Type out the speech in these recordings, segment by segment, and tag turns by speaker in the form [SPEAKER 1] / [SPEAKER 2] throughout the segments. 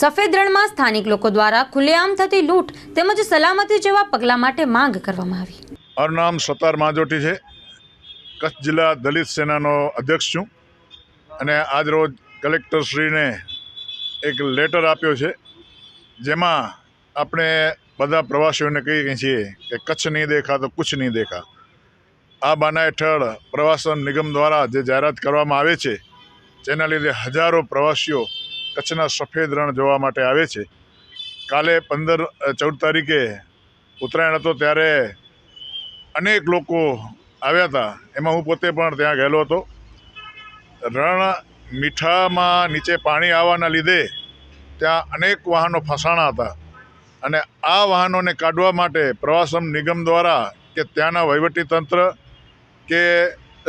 [SPEAKER 1] સફેદ રણમાં સ્થાનિક લોકો દ્વારા ખુલ્લેઆમ થતી લૂંટ તેમજ સલામતી જેવા પગલાં માટે માંગ કરવામાં આવી.
[SPEAKER 2] મારું નામ સતાર માજોટી છે. કચ્છ જિલ્લા દલિત સેનાનો અધ્યક્ષ છું અને આજ રોજ કલેક્ટરશ્રીને એક લેટર આપ્યો છે જેમાં આપણે બધા પ્રવાસીઓને કહીએ છીએ કે કચ્છ નહીં દેખા તો કુછ નહીં દેખા. આ બાના હેઠળ પ્રવાસન નિગમ દ્વારા જે જાહેરાત કરવામાં આવે છે, જેના લીધે હજારો પ્રવાસીઓ કચ્છના સફેદ રણ જોવા માટે આવે છે. કાલે પંદર ચૌદ તારીખે ઉત્તરાયણ હતો ત્યારે અનેક લોકો આવ્યા હતા. એમાં હું પોતે પણ ત્યાં ગયેલો હતો. રણ મીઠામાં નીચે પાણી આવવાના લીધે ત્યાં અનેક વાહનો ફસાણા હતા. અને આ વાહનોને કાઢવા માટે પ્રવાસન નિગમ દ્વારા કે ત્યાંના વહીવટીતંત્ર કે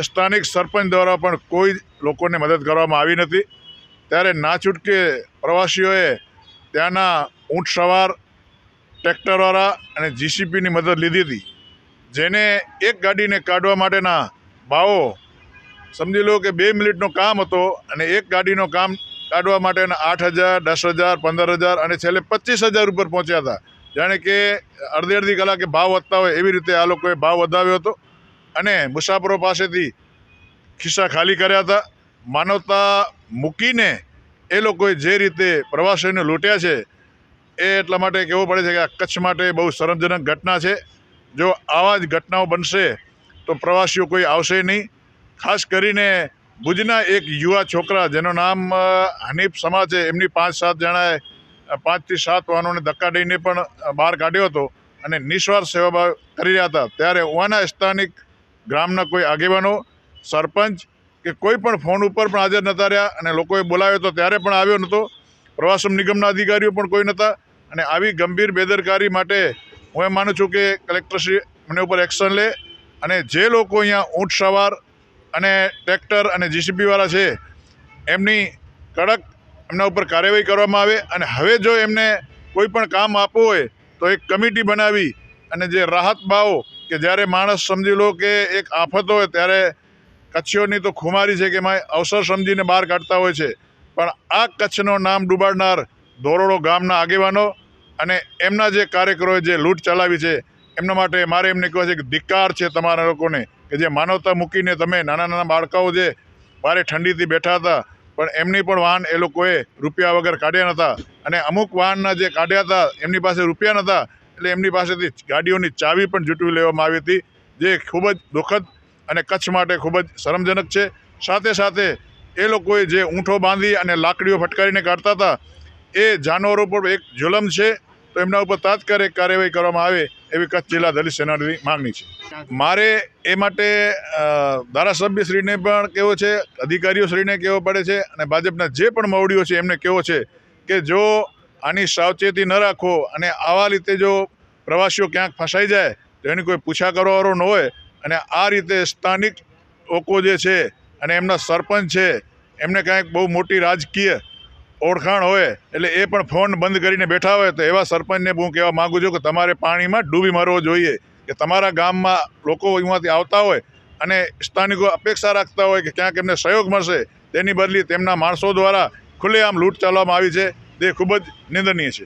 [SPEAKER 2] સ્થાનિક સરપંચ દ્વારા પણ કોઈ લોકોને મદદ કરવામાં આવી નથી. ત્યારે ના છૂટકે પ્રવાસીઓએ ત્યાંના ઊંટ સવાર, ટ્રેક્ટરવાળા અને જીસીપીની મદદ લીધી હતી. જેને એક ગાડીને કાઢવા માટેના ભાવો, સમજી લો કે બે મિનિટનું કામ હતો અને એક ગાડીનો કામ કાઢવા માટેના આઠ હજાર, દસ હજાર, પંદર હજાર અને છેલ્લે પચીસ હજાર ઉપર પહોંચ્યા હતા. જાણે કે અડધી અડધી કલાકે ભાવ વધતા હોય એવી રીતે આ લોકોએ ભાવ વધાવ્યો હતો અને મુસાફરો પાસેથી ખિસ્સા ખાલી કર્યા હતા. માનવતા મૂકીને એ લોકોએ જે રીતે પ્રવાસીઓને લૂંટ્યા છે, એ એટલા માટે કહેવું પડે છે કે આ કચ્છ માટે બહુ શરમજનક ઘટના છે. જો આવા જ ઘટનાઓ બનશે, તો પ્રવાસીઓ કોઈ આવશે નહીં. ખાસ કરીને ભુજના એક યુવા છોકરા, જેનું નામ હનીફ સમા છે, એમની પાંચ સાત જણાએ પાંચથી સાત વાહનોને ધક્કા દઈને પણ બહાર કાઢ્યો હતો અને નિસ્વાર્થ સેવા કરી રહ્યા હતા. ત્યારે ઉવાના સ્થાનિક ગ્રામના કોઈ આગેવાનો, સરપંચ કે કોઈ પણ ફોન ઉપર પણ હાજર નહોતા રહ્યા અને લોકોએ બોલાવ્યો તો ત્યારે પણ આવ્યો નહોતો પ્રવાસન નિગમના અધિકારીઓ પણ કોઈ નહોતા અને આવી ગંભીર બેદરકારી માટે હું એમ માનું છું કે કલેક્ટરશ્રી મને ઉપર એક્શન લે અને જે લોકો અહીંયા ઊંટ સવાર અને ટ્રેક્ટર અને જીસીબીવાળા છે, એમની કડક એમના ઉપર કાર્યવાહી કરવામાં આવે અને હવે જો એમને કોઈ પણ કામ આપવું હોય તો એક કમિટી બનાવી અને જે રાહત ભાવ કે જ્યારે માણસ સમજી લો કે એક આફત હોય ત્યારે કચ્છીઓની તો ખુમારી છે કે એમાં અવસર સમજીને બહાર કાઢતા હોય છે. પણ આ કચ્છનું નામ ડૂબાડનાર ધોરડો ગામના આગેવાનો અને એમના જે કાર્યકરોએ જે લૂંટ ચલાવી છે, એમના માટે મારે એમને કહેવા છે કે ધિક્કાર છે તમારા લોકોને કે જે માનવતા મૂકીને તમે નાના નાના બાળકાઓ જે ભારે ઠંડીથી બેઠા હતા, પણ એમની પણ વાહન એ લોકોએ રૂપિયા વગર કાઢ્યા નહોતા અને અમુક વાહનના જે કાઢ્યા હતા, એમની પાસે રૂપિયા નહોતા, એટલે એમની પાસેથી ગાડીઓની ચાવી પણ જૂટવી લેવામાં આવી હતી, જે ખૂબ જ દુઃખદ અને કચ્છ માટે ખૂબ જ શરમજનક છે. સાથે સાથે એ લોકોએ જે ઊંઠો બાંધી અને લાકડીઓ ફટકારીને કાઢતા હતા, એ જાનવરો પર એક જુલમ છે. તો એમના ઉપર તાત્કાલિક કાર્યવાહી કરવામાં આવે એવી કચ્છ જિલ્લા દલિત સેનાની માંગણી છે. મારે એ માટે ધારાસભ્યશ્રીને પણ કેવો છે, અધિકારીઓશ્રીને કહેવો પડે છે અને ભાજપના જે પણ મવડીઓ છે એમને કેવો છે કે જો આની સાવચેતી ન રાખો અને આવા રીતે જો પ્રવાસીઓ ક્યાંક ફસાઈ જાય, તો એની કોઈ પૂછા કરવાવાળો ન હોય અને આ રીતે સ્થાનિક લોકો જે છે અને એમના સરપંચ છે, એમને કાંઈક બહુ મોટી રાજકીય ઓળખાણ હોય, એટલે એ પણ ફોન બંધ કરીને બેઠા હોય, તો એવા સરપંચને હું કહેવા માગું છું કે તમારે પાણીમાં ડૂબી મારવો જોઈએ, કે તમારા ગામમાં લોકો અહીંયાથી આવતા હોય અને સ્થાનિકો અપેક્ષા રાખતા હોય કે ક્યાંક એમને સહયોગ મળશે, તેની બદલી તેમના માણસો દ્વારા ખુલ્લેઆમ લૂંટ ચાલવામાં આવી છે, તે ખૂબ જ નિંદનીય છે.